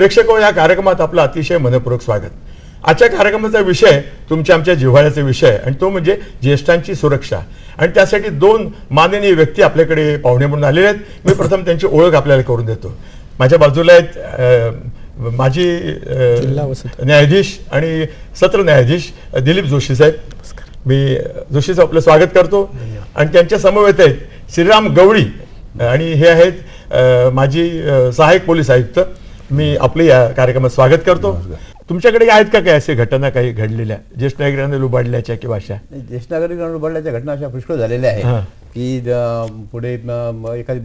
प्रेक्षक या कार्यक्रमात आपलं अतिशय मनपूर्वक स्वागत. आजच्या कार्यक्रमाचा विषय तुमच्या आमच्या जिव्हाळ्याचा विषय आणि तो म्हणजे ज्येष्ठांची सुरक्षा. आणि त्यासाठी दोन माननीय व्यक्ती आपल्याकडे पाहुणे म्हणून आलेले आहेत. मी प्रथम त्यांची ओळख आपल्याला करून देतो. माझ्या बाजूला आहेत माजी. न्यायाधीश आणि सत्र न्यायाधीश दिलीप जोशी साहेब. मी अं, जोशी साहेब आपलं स्वागत करतो. आणि त्यांच्या समवेत आहेत श्रीराम गवळी आणि हे आहेत माजी सहाय्यक पोलीस आयुक्त मी आपलं या कार्यक्रमात स्वागत करतो. तुमच्याकडे आहेत का काही असे घटना काही घडलेल्या? ज्येष्ठ नागरिकांना लुबाडल्याच्या किंवा अशा? ज्येष्ठ नागरिक बदलाच्या घटना अशा पुष्कळ झालेल्या. आहेत. की पुढे एखादी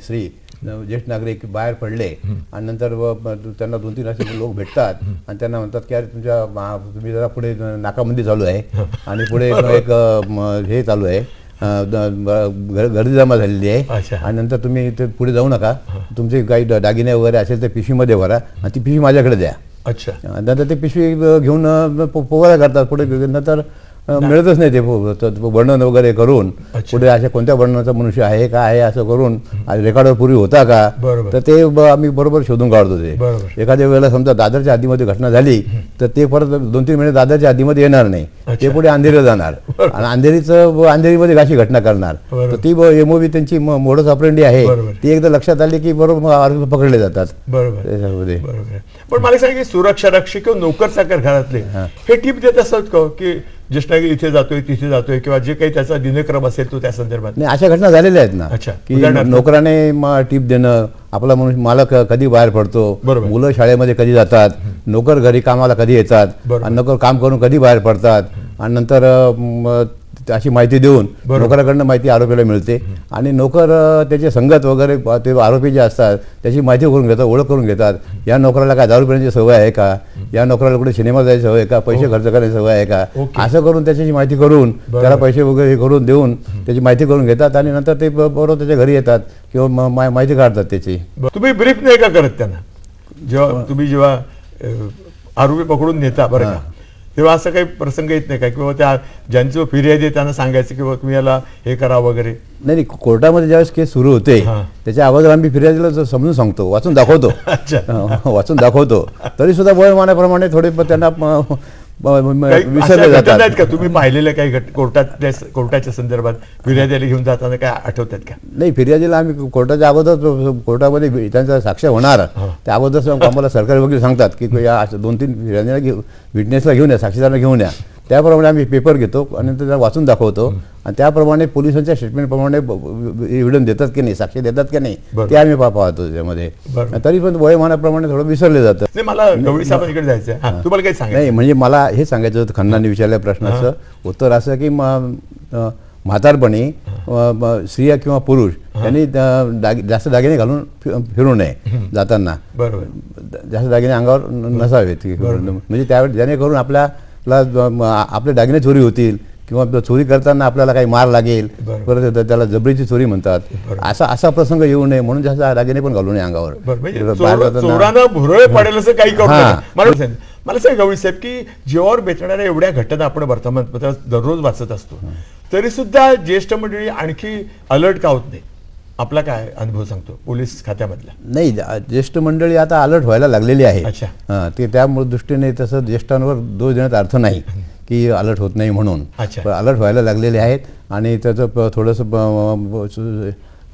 स्त्री ज्येष्ठ नागरिक बाहेर पडले आणि नंतर त्यांना दोन तीन असे लोक भेटतात आणि त्यांना म्हणतात की अरे तुमच्या तुम्ही जरा पुढे नाकाबंदी चालू आहे आणि पुढे एक हे चालू आहे. गर्दी जमा झालेली. आहे. आणि नंतर तुम्ही ते पुढे जाऊ नका. तुमचे काही दागिने वगैरे असेल तर पिशवीमध्ये भरा. आणि ती पिशवी माझ्याकडे द्या. अच्छा. नंतर ते पिशवी घेऊन अ, पो- पोवाला करतात. पुढे नंतर मिळतच नाही ते वर्णन वगैरे करून. पुढे अशा कोणत्या वर्णनाचा मनुष्य आहे का आहे असं करून रेकॉर्डवर पूर्वी होता का. तर ते आम्ही बरोबर शोधून काढतो ते. एखाद्या वेळेला समजा दादरच्या हद्दीमध्ये घटना झाली तर ते परत दोन तीन महिने दादरच्या हद्दीमध्ये येणार नाही. ते पुढे अंधेरीला जाणार आणि अंधेरीचं अंधेरीमध्ये अशी घटना करणार. तर ती एमओबी त्यांची मोडस ऑपरेंडी आहे. ती एकदा लक्षात आली की बरोबर पकडले जातात बरोबर. पण मला सांगा की सुरक्षा रक्षक किंवा नोकर चाकर घरातले हा. हे टिप देत असतात का ज्येष्ठ इथे जातोय तिथे जातोय किंवा जे काही त्याचा दिनक्रम असेल तो त्या संदर्भात नाही अशा घटना झालेल्या आहेत ना अच्छा. की? नोकराने टीप देणं आपला मनुष्य मालक कधी बाहेर पडतो बरोबर. मुलं शाळेमध्ये कधी जातात नोकर घरी कामाला कधी येतात. आणि नोकर काम करून कधी बाहेर पडतात आणि नंतर अशी माहिती देऊन. नोकराकडनं माहिती आरोपीला मिळते. आणि नोकर त्याचे संगत वगैरे ते आरोपी जे असतात त्याची माहिती करून घेतात ओळख करून घेतात. या नोकराला काय दारू पिण्याची सवय आहे का? या नोकराला कुठे सिनेमा जायची सवय आहे का? पैसे खर्च करण्याची सवय आहे का. असं करून त्याची माहिती करून त्याला पैसे वगैरे हे करून देऊन त्याची माहिती करून घेतात आणि नंतर ते बरोबर त्याच्या घरी येतात किंवा माहिती काढतात त्याची. तुम्ही ब्रीफ नाही का करत त्यांना? जेव्हा तुम्ही जेव्हा आरोपी पकडून नेता बरं तेव्हा असं काही प्रसंग येत नाही का? किंवा त्या ज्यांचं फिर्यादी आहे त्यांना सांगायचं किंवा तुम्ही याला हे करा वगैरे. नाही नाही कोर्टामध्ये ज्यावेळेस केस सुरू होते. त्याच्या अगोदर आम्ही फिर्यादीला समजून सांगतो वाचून दाखवतो. वाचून दाखवतो. तरी सुद्धा वयोमानाप्रमाणे थोडे त्यांना विसरले आहेत का? तुम्ही पाहिलेल्या काही कोर्टात कोर्टाच्या संदर्भात फिर्यादीला घेऊन जाताना काय आठवतात का? नाही फिर्यादीला आम्ही कोर्टाच्या अगोदर कोर्टामध्ये त्यांचा साक्ष होणार. त्या अगोदर आम्हाला सरकारी वकील सांगतात की या दोन तीन फिर्यादीला घेऊ विटनेसला घेऊन या साक्षीदारांना घेऊन या. त्याप्रमाणे आम्ही पेपर घेतो आणि त्याला वाचून दाखवतो. आणि त्याप्रमाणे पोलिसांच्या स्टेटमेंटप्रमाणे एव्हिडन्स देतात की नाही साक्षी देतात की नाही. ते आम्ही पाहतो त्याच्यामध्ये. बरोबर. तरी पण वयोमानाप्रमाणे थोडं विसरले जातं. नाही मला जायचं नाही म्हणजे मला हे सांगायचं होतं खन्नाने विचारल्या प्रश्नाचं. उत्तर असं की म्हातारपणी स्त्रिया किंवा पुरुष यांनी अ, दाग- जास्त दागिने घालून फिरू नये जाताना. जास्त दागिने अंगावर नसावेत. म्हणजे त्यावेळी जेणेकरून आपल्याला म- आपले दागिने चोरी होतील किंवा चोरी करताना आपल्याला काही मार लागेल. परत त्या- त्याला जबरीची चोरी म्हणतात. असा असा प्रसंग येऊ नये म्हणून जास्त दागिने पण घालू नये अंगावर. म्हणजे भुरळ पडेल असं काही. मला सांग- गवळी साहेब की जीवावर बेतणाऱ्या एवढ्या घटना आपण वर्तमानपत्रात दररोज वाचत असतो तरी सुद्धा ज्येष्ठ मंडळी आणखी अलर्ट का होत नाही आपला काय अनुभव सांगतो पोलीस खात्यामधला? नाही ज्येष्ठ मंडळी आता अलर्ट व्हायला लागलेली आहे. अच्छा. ते त्यामुळे दृष्टीने तसं ज्येष्ठांवर दोष देण्यात अर्थ नाही की अलर्ट होत नाही म्हणून. अलर्ट व्हायला लागलेले आहेत आणि त्याचं थोडंसं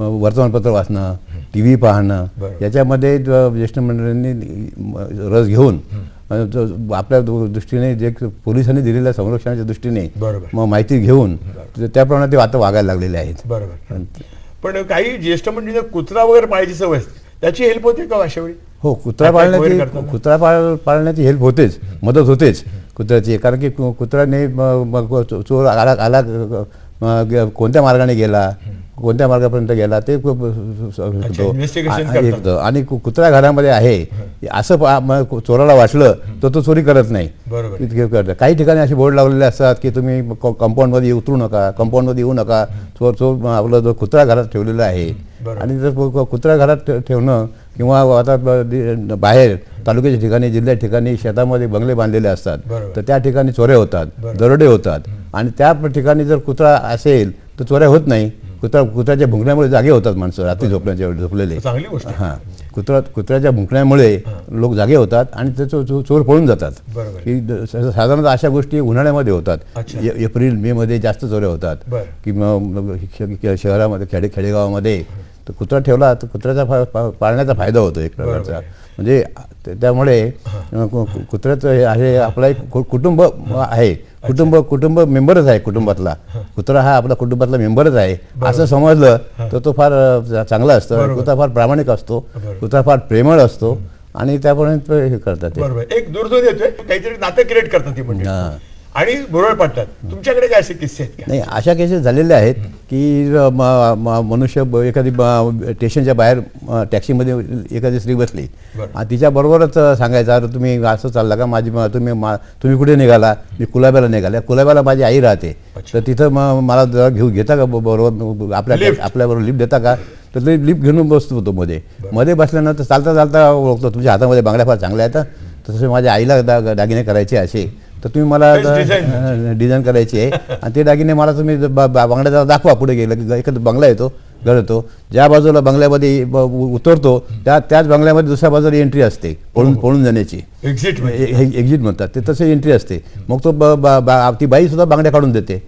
वर्तमानपत्र वाचणं टी व्ही पाहणं. याच्यामध्ये ज्येष्ठ मंडळींनी रस घेऊन आपल्या दृष्टीने जे पोलिसांनी दिलेल्या संरक्षणाच्या दृष्टीने. मग माहिती घेऊन त्याप्रमाणे ते आता वागायला लागलेले आहेत. बरोबर. पण काही ज्येष्ठ मंडळींना कुत्रा वगैरे पाळायची सवय असते. त्याची हेल्प होते का अशा वेळी हो कुत्रा पाळण्याची? कुत्रा पाळ पाळण्याची हेल्प होतेच. मदत होतेच. कुत्र्याची कारण की कुत्र्याने चोर आला आला कोणत्या मार्गाने गेला? कोणत्या मार्गापर्यंत गेला ते क- स- स- अच्छा, तो- investigation आ- करतात. एक- आणि कुत्रा घरामध्ये आहे. असं चोराला वाटलं तर तो चोरी करत नाही. करतं काही ठिकाणी असे बोर्ड लावलेले असतात की तुम्ही कंपाऊंडमध्ये उतरू नका कंपाऊंडमध्ये येऊ नका. चोर चोर आपलं जो कुत्रा घरात ठेवलेला आहे. आणि जर कुत्रा घरात ठेवणं किंवा आता बाहेर तालुक्याच्या ठिकाणी जिल्ह्या ठिकाणी शेतामध्ये बंगले बांधलेले असतात. तर त्या ठिकाणी चोऱ्या होतात. दरोडे होतात. आणि त्या ठिकाणी जर कुत्रा असेल तर चोऱ्या होत नाही. कुत्रा कुत्र्याच्या भुंकण्यामुळे जागे होतात माणसं रात्री झोपण्याच्या वेळी झोपलेले. चांगली गोष्ट. हां. कुत्रा कुत्र्याच्या भुंकण्यामुळे लोक जागे होतात आणि ते चो- चो- चोर पळून जातात. की साधारणतः अशा गोष्टी उन्हाळ्यामध्ये होतात. एप्रिल मे मध्ये जास्त चोऱ्या होतात. बरं. की म- श- श- शहरामध्ये खेडे खेडेगावामध्ये तर कुत्रा ठेवला तर कुत्र्याचा फा- पाळण्याचा फायदा होतो एक प्रकारचा. म्हणजे त्या- त्यामुळे कुत्र्याचं हे आहे आपला एक कु- कुटुंब आहे. कुटुंब कुटुंब मेंबरच आहे कुटुंबातला. कुत्रा हा आपला कुटुंबातला मेंबरच आहे. असं समजलं तर तो फार चांगला असतो. कुत्रा फार प्रामाणिक असतो. कुत्रा फार प्रेमळ असतो. आणि त्यापर्यंत हे करतात बरोबर. एक दूरध्वनी येतोय. काहीतरी नातं क्रिएट करतात ती म्हणजे. आणि बुरळ पाडतात. तुमच्याकडे काय असे किस्से आहेत नाही अशा केसेस झालेल्या आहेत की मनुष्य एखादी स्टेशनच्या बाहेर टॅक्सीमध्ये एखादी स्त्री बसली. आणि तिच्याबरोबरच सांगायचं अरे तुम्ही असं चालला का? माझी तुम्ही मा- तुम्ही कुठे निघाला? मी कुलाब्याला निघाल्या कुलाब्याला माझी आई राहते. तर तिथं मग मला जरा घेऊ घेता का बरोबर? आपल्या. आपल्याबरोबर लिफ्ट देता का? तर ते लिफ्ट घेऊन बसतो होतो मध्ये. मध्ये बसल्यानंतर चालता चालता ओळखतो. तुमच्या हातामध्ये बांगड्या फार चांगल्या आहेत. तसे माझ्या आईला दा- दागिने करायचे असे. तर तुम्ही मला डिझाईन करायची आहे. आणि ते दागिने मला तुम्ही ब- ब- बांगड्या जरा दाखवा. पुढे गेलं एखादा बंगला येतो घर येतो ज्या बाजूला बंगल्यामध्ये उतरतो त्या त्याच बंगल्यामध्ये दुसऱ्या बाजूला एंट्री असते पळून पळून जाण्याची. एक्झिट एक्झिट म्हणतात. ते तसे एंट्री असते. मग तो ती बाई सुद्धा बांगड्या काढून देते.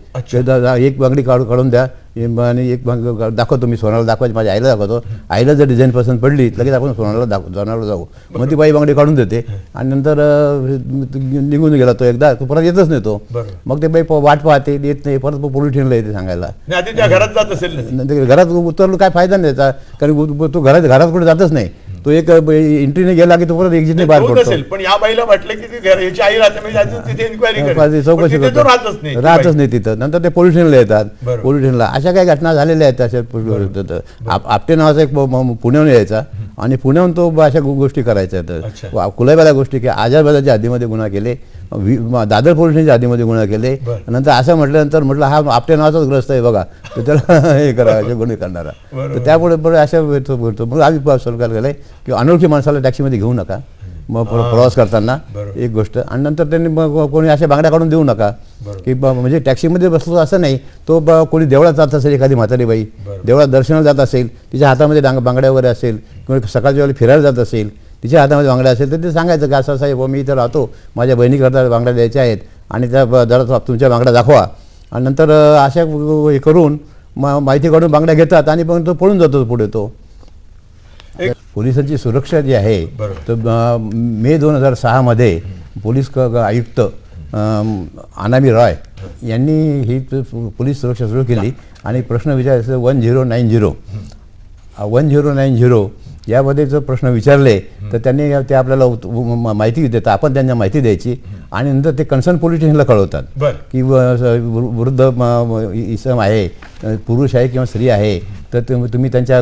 एक बांगडी काढून काढून द्या. हे आणि एक बांग दाखवतो मी सोनाला दाखवायची. माझ्या आईला दाखवतो. आईला जर डिझाईन पसंत पडली लगेच आपण सोनाला दाख सोनाला जाऊ. मग ती बाई बांगडी काढून देते. आणि नंतर निघून गेला तो एकदा. तो परत येतच नाही तो. मग ते बाई वाट पाहते येत नाही. परत पोलीस स्टेशनला येते सांगायला. घरात जात असेल घरात उतरलो काय फायदा? नाही? त्याचा कारण तो घरात घरात कुठे जातच नाही. तो एक एंट्रीने गेला की तो परत एक्झिटने बाहेर पडतो. पण या बाईला वाटलं की आई राहते म्हणजे चौकशी करतो. राहतच नाही तिथं. नंतर ते पोलीस स्टेशनला येतात. पोलीस स्टेशनला अशा काही घटना झालेल्या आहेत अशा आप- आपटे नावाचा एक पुण्याहून यायचा. आणि पुण्याहून तो अशा गोष्टी करायच्या अच्छा. तर कुलाब्याला गोष्टी की आजारबाजाच्या हद्दीमध्ये गुन्हा केले. दादर पोलीस स्टेशनच्या हद्दीमध्ये गुन्हा केले. नंतर असं म्हटल्यानंतर म्हटलं हा आपटे नावाचाच ग्रस्त आहे बघा. तर त्याला हे करा गुन्हे करणारा. तर त्यामुळे बरं अशा वेळेत बोलतो. मग आम्ही सरकार केलंय की अनोळखी माणसाला टॅक्सीमध्ये घेऊ नका. मग प्र- प्रवास करताना. एक गोष्ट. आणि नंतर त्यांनी मग कोणी अशा बांगड्या काढून देऊ नका. की ब- म्हणजे टॅक्सीमध्ये बसलो असं नाही. तो ब- कोणी देवळात जात असेल एखादी म्हातारी बाई. देवळात दर्शनाला जात असेल तिच्या हातामध्ये डांग बांगड्या वगैरे असेल किंवा सकाळच्या वेळेला फिरायला जात असेल तिच्या हातामध्ये बांगड्या असेल तर ते सांगायचं की असं बुवा, मी इथं राहतो. माझ्या बहिणीकरता बांगड्या द्यायच्या आहेत. आणि त्या जरा तुमच्या बांगड्या दाखवा. आणि नंतर अशा हे करून मा- माहिती काढून बांगड्या घेतात आणि मग तो पळून जातो पुढे तो. पोलिसांची सुरक्षा जी आहे. तर मे दोन हजार सहामध्ये पोलीस आयुक्त अनामी रॉय यांनी ही पोलीस सुरक्षा सुरू केली. आणि प्रश्न विचारायचं one zero nine zero. One zero nine zero यामध्ये जर प्रश्न विचारले तर त्यांनी ते आपल्याला माहिती देतात. आपण त्यांना माहिती द्यायची. आणि नंतर ते कन्सर्न पोलीस स्टेशनला कळवतात. की वृद्ध इसम आहे पुरुष आहे किंवा स्त्री आहे तर तुम- तुम्ही त्यांच्या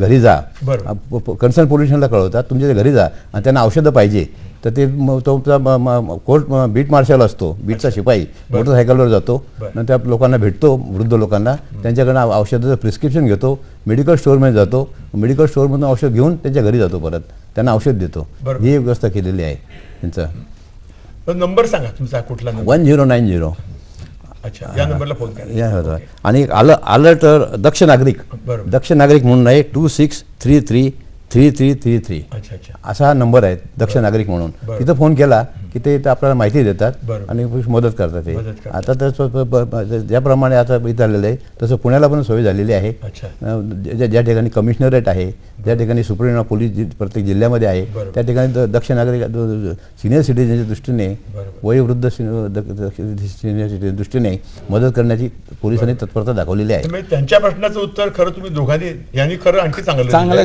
घरी जा. कन्सर्न पोलीस स्टेशनला कळवतात तुमच्या घरी जा. आणि त्यांना औषधं पाहिजे. तर ते तो कोर्ट बीट मार्शल असतो बीटचा शिपाई मोटरसायकलवर जातो. नंतर त्या लोकांना भेटतो वृद्ध लोकांना. त्यांच्याकडनं औषधाचं प्रिस्क्रिप्शन घेतो मेडिकल स्टोअरमध्ये जातो. मेडिकल स्टोअरमधून औषध घेऊन त्यांच्या घरी जातो परत. त्यांना औषध देतो. ही एक व्यवस्था केलेली आहे. त्यांचं. नंबर सांगा तुमचा कुठला वन झिरो नाईन झिरो. अच्छा या नंबरला फोन करा. आणि एक आलं अलर्ट दक्ष नागरिक. दक्ष नागरिक म्हणून आहे two six three three three three three three. अच्छा अच्छा. असा हा नंबर आहे दक्ष नागरिक म्हणून. तिथं फोन केला की ते इथं आपल्याला माहिती देतात बरोबर. आणि मदत करतात ते. आता तर ज्याप्रमाणे आता इथं आलेलं आहे तसं पुण्याला पण सोय झालेली आहे. ज्या ज्या ठिकाणी कमिशनरेट आहे ज्या ठिकाणी सुप्रीम पोलीस जि- प्रत्येक जिल्ह्यामध्ये आहे. त्या ठिकाणी दक्ष नागरिक सिनियर सिटीजनच्या दृष्टीने. वयोवृद्ध सिनियर सिटीजन दृष्टीने मदत करण्याची पोलिसांनी तत्परता दाखवलेली आहे. त्यांच्या प्रश्नाचं उत्तर खरं तुम्ही दोघांनी यांनी खरं आणखी चांगलं चांगलं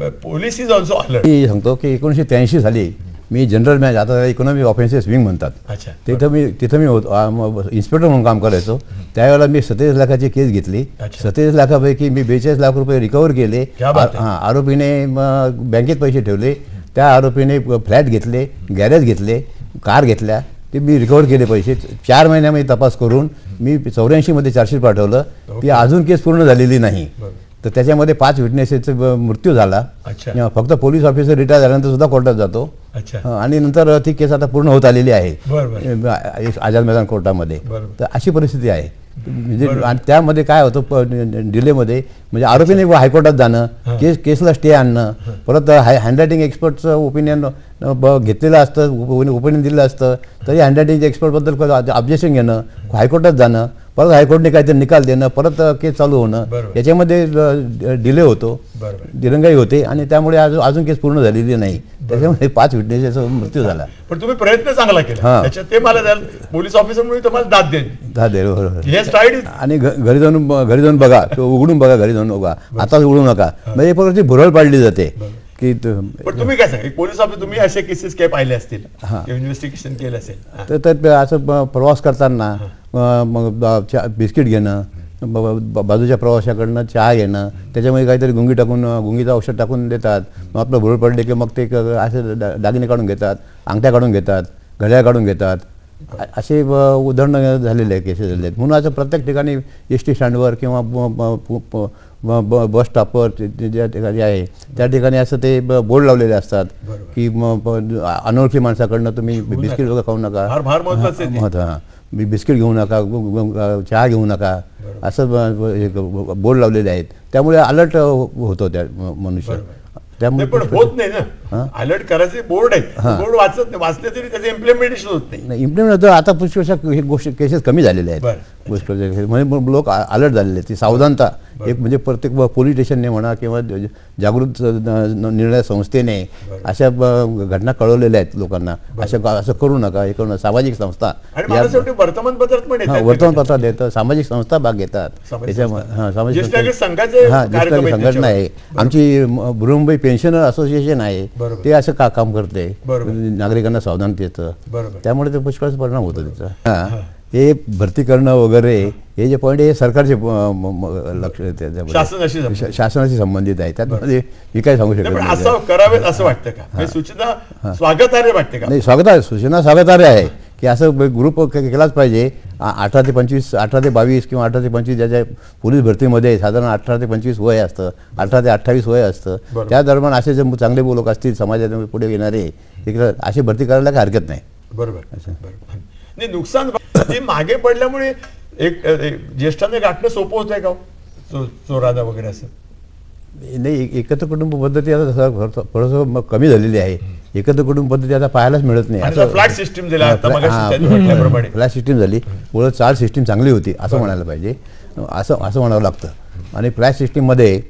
पोलीस इज ऑल्सो अलर्ट मी सांगतो की एकोणीसशे त्र्याऐंशी साली मी जनरल मॅच आता इकॉनॉमिक ऑफेन्सेस विंग म्हणतात. अच्छा. तिथं मी तिथं मी होतो इन्स्पेक्टर म्हणून काम करायचो. त्यावेळेला मी सत्तेचाळीस लाखाची केस घेतली. सत्तेचाळीस लाखापैकी मी बेचाळीस लाख रुपये रिकवर केले. हां आरोपीने बँकेत पैसे ठेवले. त्या आरोपीने फ्लॅट घेतले गॅरेज घेतले कार घेतल्या. ते मी रिकवर केले पैसे. चार महिन्यामध्ये तपास करून मी चौऱ्याऐंशीमध्ये चार्जशीट पाठवलं. ती अजून केस पूर्ण झालेली नाही. तर त्याच्यामध्ये पाच विटनेसेसचा मृत्यू झाला. अच्छा. फक्त पोलीस ऑफिसर रिटायर झाल्यानंतर सुद्धा कोर्टात जातो. अच्छा. आणि नंतर ती केस आता पूर्ण होत आलेली आहे. आझाद मैदान कोर्टामध्ये. तर अशी परिस्थिती आहे. म्हणजे आणि त्यामध्ये काय होतं डिलेमध्ये म्हणजे आरोपीने हायकोर्टात जाणं केस केसला स्टे आणणं परत हाय हँडरायटिंग एक्सपर्टचं ओपिनियन घेतलेलं असतं ओपिनियन दिलेलं असतं. तरी हँडरायटिंग एक्सपर्टबद्दल ऑब्जेक्शन घेणं हायकोर्टात जाणं परत हायकोर्टने काहीतरी निकाल देणं परत केस चालू होणं. याच्यामध्ये डिले होतो. दिरंगाई होते आणि त्यामुळे अजून केस पूर्ण झालेली नाही. त्याच्यामध्ये पाच विटनेसचा मृत्यू झाला. पण तुम्ही प्रयत्न चांगला केला. ते मला पोलीस ऑफिसर म्हणून तुम्हाला दाद देईल. दहा दे बरोबर. आणि घरी जाऊन घरी जाऊन बघा उघडून बघा घरी जाऊन बघा आताच उघडू नका. म्हणजे एक प्रकारची भुरळ पाडली जाते. की पण तुम्ही काय सांगा पोलीस ऑफिसर तुम्ही असे केसेस काय पाहिले असतील? इन्व्हेस्टिगेशन केलं असेल. तर असं प्रवास करताना चा- बिस्किट घेणं बाजूच्या प्रवाशाकडनं चहा घेणं त्याच्यामध्ये काहीतरी गुंगी टाकून गुंगीचं औषध टाकून देतात. मग आपलं भुरळ पडले की मग ते असे दागिने काढून घेतात अंगठ्या काढून घेतात घड्याळ काढून घेतात. असे उदाहरणं झालेले आहे केसेस झालेले आहेत. म्हणून असं प्रत्येक ठिकाणी एस टी स्टँडवर किंवा बस स्टॉपवर ज्या ठिकाणी आहे त्या ठिकाणी असं ते बोर्ड लावलेले असतात. की मग अनोळखी माणसाकडनं तुम्ही बिस्किट वगैरे खाऊ नका. हां. बि- बिस्किट घेऊ नका चहा घेऊ नका असं हे बोर्ड लावलेले आहेत. त्यामुळे अलर्ट होतो त्या म- मनुष्य. त्यामुळे पण होत नाही ना. अलर्ट करायचे बोर्ड आहे. बोर्ड वाचत नाही. वाचले तरी त्याचं इम्प्लिमेंटेशन होत नाही. इम्प्लिमेंट होतं. आता पुष्कळशा हे गोष्टी केसेस कमी झालेले आहेत. cases. म्हणजे लोक अलर्ट झालेले आहेत. ती सावधानता. एक म्हणजे प्रत्येक पोलीस स्टेशनने म्हणा किंवा जागृत निर्णय संस्थेने अशा घटना कळवलेल्या आहेत लोकांना. असं असं करू नका. हे करू नका सामाजिक संस्था. वर्तमानपत्रात पण येतात वर्तमानपत्रात येतं. सामाजिक संस्था भाग घेतात. हां सामाजिक ज्येष्ठ हां संघटना आहे. आमची बृहमुंबई पेन्शनर असोसिएशन आहे. ते असं का काम करते. नागरिकांना सावधान देतं त्यामुळे ते पुष्कळच परिणाम होतो त्याचा हां भरती करणं वगैरे हे जे पॉईंट हे सरकारचे लक्ष त्याच्यामध्ये. शासनाशी संबंधित. आहे. त्यामध्ये मी काय सांगू शकत नाही, असं करावेत असं वाटतं का? म्हणजे सूचना स्वागतार्ह वाटते का? नाही स्वागत आहे सूचना स्वागतार्ह आहे की असं ग्रुप केलाच पाहिजे. अठरा ते पंचवीस अठरा ते बावीस किंवा अठरा ते पंचवीस ज्याच्या पोलीस भरतीमध्ये साधारण अठरा ते पंचवीस वय असतं अठरा ते अठ्ठावीस वय असतं. त्या दरम्यान असे जे चांगले लोक असतील समाजात पुढे येणारे इकडं अशी भरती करायला काही हरकत नाही. बरोबर. बरोबर. नाही नुकसान ते मागे पडल्यामुळे एक ज्येष्ठांना गाठणं सोपं होत आहे का हो? चोरादा वगैरे असं. नाही एक- एकत्र कुटुंब पद्धती आता थोडंसं कमी झालेली आहे. एकत्र कुटुंब पद्धती आता पाहायलाच मिळत नाही. फ्लॅट सिस्टीम हा, हा, फ्लॅट सिस्टीम झाली. उलट चार सिस्टीम चांगली होती असं म्हणायला पाहिजे. असं असं म्हणावं लागतं. आणि फ्लॅट सिस्टीममध्ये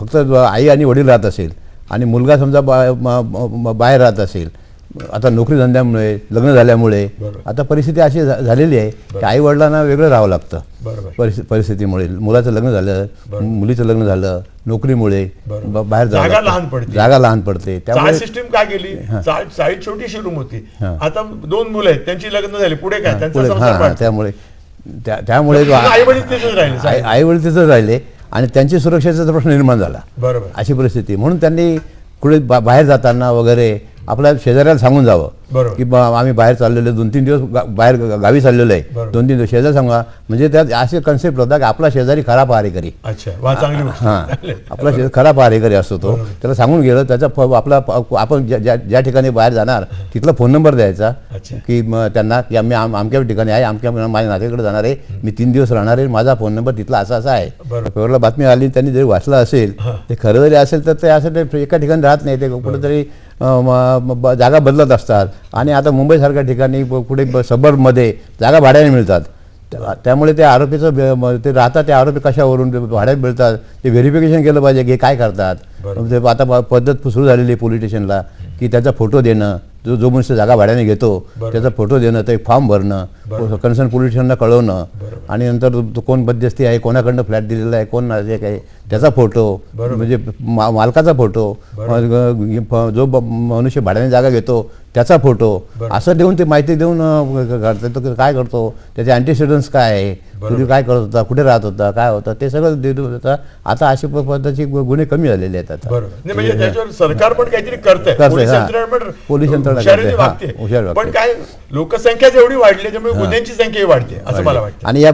फक्त आई आणि वडील राहत असेल आणि मुलगा समजा बा बाहेर राहत असेल आता नोकरी धंद्यामुळे लग्न झाल्यामुळे. आता परिस्थिती अशी झालेली आहे की आई वडिलांना वेगळं राहावं लागतं. परिस्थिती परिस्थितीमुळे. मुलाचं लग्न झालं. मुलीचं लग्न झालं नोकरीमुळे बाहेर जागा. लहान पडते. जागा लहान पडते. त्यामुळे सिस्टीम काय चाळ चाळीत छोटीशी रूम होती. आता दोन मुलं आहेत त्यांची लग्न झाली. पुढे काय? पुढे. त्यामुळे त्या- त्यामुळे आई वडील तिथेच राहिले आणि त्यांची सुरक्षेचा प्रश्न निर्माण झाला. बरोबर. अशी परिस्थिती. म्हणून त्यांनी कुठे बाहेर जाताना वगैरे आपल्या शेजाऱ्याला सांगून जावं. की आम्ही बाहेर चाललेलो दोन तीन दिवस गा- बाहेर गावी चाललेलो आहे. दोन तीन दिवस शेजार सांगा म्हणजे त्यात असे कन्सेप्ट होता की आपला शेजारी खरा पहारेकरी. हां आहे. आपला शेत खरा पहारेकरी असतो तो. त्याला सांगून गेलं त्याचा आपला आपण ज्या- ज्या ठिकाणी बाहेर जाणार तिथला फोन नंबर द्यायचा. की त्यांना की आम्ही आम- अमक्या ठिकाणी आहे अमक्या माझ्या नातेकडे जाणार आहे मी तीन दिवस राहणार आहे माझा फोन नंबर तिथला असा असा आहे. पेपरला बातमी आली त्यांनी जरी वाचलं असेल. ते खरं जरी असेल तर ते असं ते एका ठिकाणी राहत नाही ते कुठेतरी जागा बदलत असतात आणि आता मुंबईसारख्या ठिकाणी कुठे सबर्बमध्ये जागा भाड्याने मिळतात त्या- त्यामुळे ते आरोपीचं ते राहतात ते आरोपी कशावरून भाड्यात मिळतात ते व्हेरिफिकेशन केलं पाहिजे की हे काय करतात. ते आता प- पद्धत सुरू झालेली आहे पोलीस स्टेशनला की त्याचा फोटो देणं जो जो मनुष्य जागा भाड्याने घेतो. त्याचा फोटो देणं ते फॉर्म भरणं. कन्सर्न पोलीस स्टेशनला कळवणं. आणि नंतर तो कोण मध्यस्थी आहे कोणाकडनं फ्लॅट दिलेला आहे कोण जे काही त्याचा फोटो. म्हणजे मा- मालकाचा फोटो जो मनुष्य भाड्याने जागा घेतो त्याचा फोटो. असं देऊन ते माहिती देऊन अं, करतो तो काय करतो त्याचे अँटीसिडन्स काय आहे पूर्वी काय करत होता? कुठे राहत होता? काय होता? ते सगळं देत होता आता अशा पद्धतीचे गुन्हे कमी झालेले आहेत आता. म्हणजे त्याच्यावर सरकार पण काहीतरी करतंय, पोलीस. यंत्रणा पण करते. हुशार काय लोकसंख्या जेवढी वाढली त्यामुळे गुन्ह्यांची संख्याही वाढते असं मला वाटतं. आणि या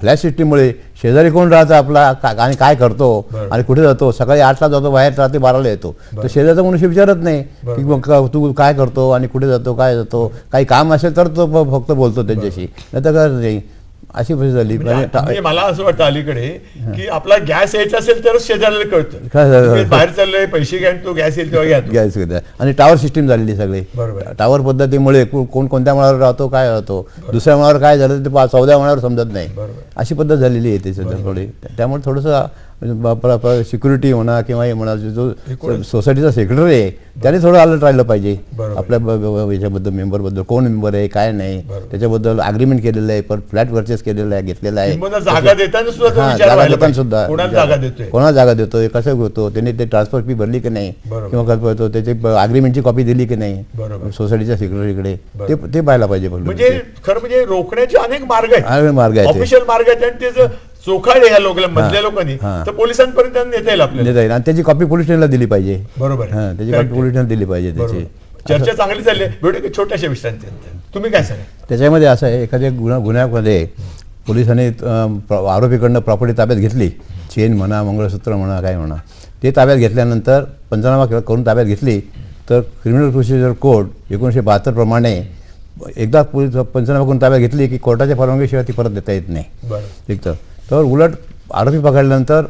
फ्लॅश सिस्टीममुळे शेजारी कोण राहतं आपला? आणि काय करतो. आणि कुठे जातो? सकाळी आठला जातो बाहेर रात्री बाराला येतो. तर शेजारचा मनुष्य विचारत नाही की मग तू काय करतो? आणि कुठे जातो? काय जातो? काही काम असेल तर तो फक्त बोलतो त्यांच्याशी. नाही तर करत नाही. अशी परिस्थिती झाली. म्हणजे म्हणजे मला असं वाटतं अलीकडे की आपला गॅस यायचा असेल तरच शेजाऱ्याला कळतं. बाहेर चाललंय पैसे घ्या तो गॅस येईल तेव्हा घ्या. गॅस. आणि टावर सिस्टीम झालेली सगळी. बरोबर. टावर पद्धतीमुळे कोण कोणत्या मळावर राहतो काय राहतो? दुसऱ्या मळावर काय झालं ते चौदा मळावर समजत नाही. अशी पद्धत झालेली आहे ते सध्या थोडी. त्यामुळे थोडंसं सिक्युरिटी म्हणा किंवा हे म्हणा जो सोसायटीचा सेक्रेटरी आहे त्याने थोडं अलर्ट राहिलं पाहिजे. आपल्या याच्याबद्दल मेंबरबद्दल कोण मेंबर आहे काय नाही. त्याच्याबद्दल अग्रीमेंट केलेलं आहे पण फ्लॅट परचेस केलेला आहे घेतलेला आहे जागा देताना सुद्धा हा, विचार जागा कोणाला देतोय कसं होतो त्यांनी ते ट्रान्सफर फी भरली की नाही. किंवा कसं होतो त्याची अग्रीमेंटची कॉपी दिली की नाही. सोसायटीच्या सेक्रेटरीकडे ते. ते पाहायला पाहिजे. म्हणजे खरं म्हणजे रोखण्याचे अनेक मार्ग आहेत मार्ग आहेत. ऑफिशियल मार्ग आहेत आणि चोखाळे ह्या लोकला मधल्या लोकांनी. हा. तर पोलिसांपर्यंत त्यांना नेता येईल आपल्याला. देता येईल. आणि त्याची कॉपी पोलीस स्टेशनला दिली पाहिजे. बरोबर आहे. हा त्याची Correct कॉपी पोलीस स्टेशनला दिली पाहिजे बरोबर. त्याची चर्चा चांगली चालली आहे. भेटू की छोट्याशा विश्रांती. तुम्ही काय सांगा त्याच्यामध्ये असं आहे एखाद्या गुन्हा गुन्ह्यामध्ये पोलिसांनी अं, प्र- आरोपीकडनं प्रॉपर्टी ताब्यात घेतली. चेन म्हणा मंगळसूत्र म्हणा काय म्हणा. ते ताब्यात घेतल्यानंतर पंचनामा के- करून ताब्यात घेतली. तर क्रिमिनल प्रोसिजर कोड एकोणीसशे बहात्तर प्रमाणे एकदा पोलीस पंचनामा करून ताब्यात घेतली की कोर्टाच्या परवानगीशिवाय ती परत देता येत नाही. बरं. एक तर. तर उलट आरोपी पकडल्यानंतर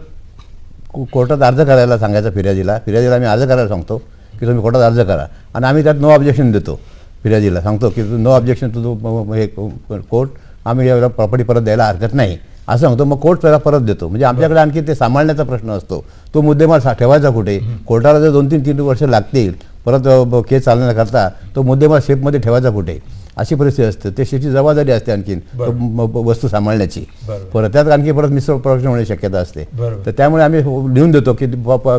को- कोर्टात अर्ज करायला सांगायचा फिर्यादीला. फिर्यादीला आम्ही अर्ज करायला सांगतो की तुम्ही कोर्टात अर्ज करा. आणि आम्ही त्यात नो ऑब्जेक्शन देतो फिर्यादीला. सांगतो की नो ऑब्जेक्शन तू हे कोर्ट. आम्ही यावेळेला प्रॉपर्टी परत द्यायला हरकत नाही. असं सांगतो. मग कोर्ट त्याला परत देतो. म्हणजे आमच्याकडे आणखी ते सांभाळण्याचा प्रश्न असतो. तो मुद्देमाल सा- ठेवायचा कुठे? कोर्टाला जर दोन तीन तीन वर्ष लागतील परत ब- केस चालण्याकरता तो मुद्देमाल शेपमध्ये ठेवायचा कुठे? अशी परिस्थिती असते. ते जबाबदारी असते आणखीन वस्तू सांभाळण्याची. परत त्यात आणखी परत मिसळ प्रोडक्शन होण्याची शक्यता असते. तर त्यामुळे आम्ही हो- लिहून देतो की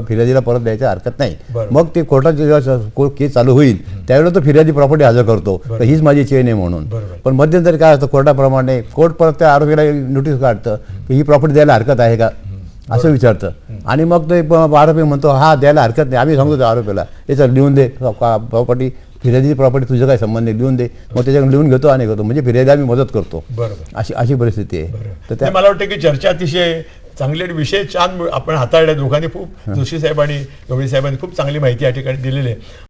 फिर्यादीला परत द्यायची हरकत नाही. मग ते कोर्टात जेव्हा केस चालू होईल त्यावेळेला तो फिर्यादी प्रॉपर्टी हजर करतो. तर. हीच माझी चेन आहे म्हणून. पण मध्यंतरी काय असतं कोर्टाप्रमाणे कोर्ट परत त्या आरोपीला नोटीस काढतं की ही प्रॉपर्टी द्यायला हरकत आहे का? असं विचारतं. आणि मग ते आरोपी म्हणतो हा द्यायला हरकत नाही. आम्ही सांगतो त्या आरोपीला हे चल लिहून दे. प्रॉपर्टी फिर्यादी प्रॉपर्टी तुझं काय संबंध नाही लिहून दे. मग त्याच्याकडे लिहून घेतो आणि करतो म्हणजे फिर्यादी आम्ही मदत करतो. बरोबर. अशी अशी परिस्थिती आहे. तर. त्या मला वाटतं की चर्चा अतिशय चांगले विषय छान आपण हाताळल्या. दोघांनी खूप जोशी साहेब आणि गवळी साहेबांनी खूप चांगली माहिती या ठिकाणी दिलेली आहे.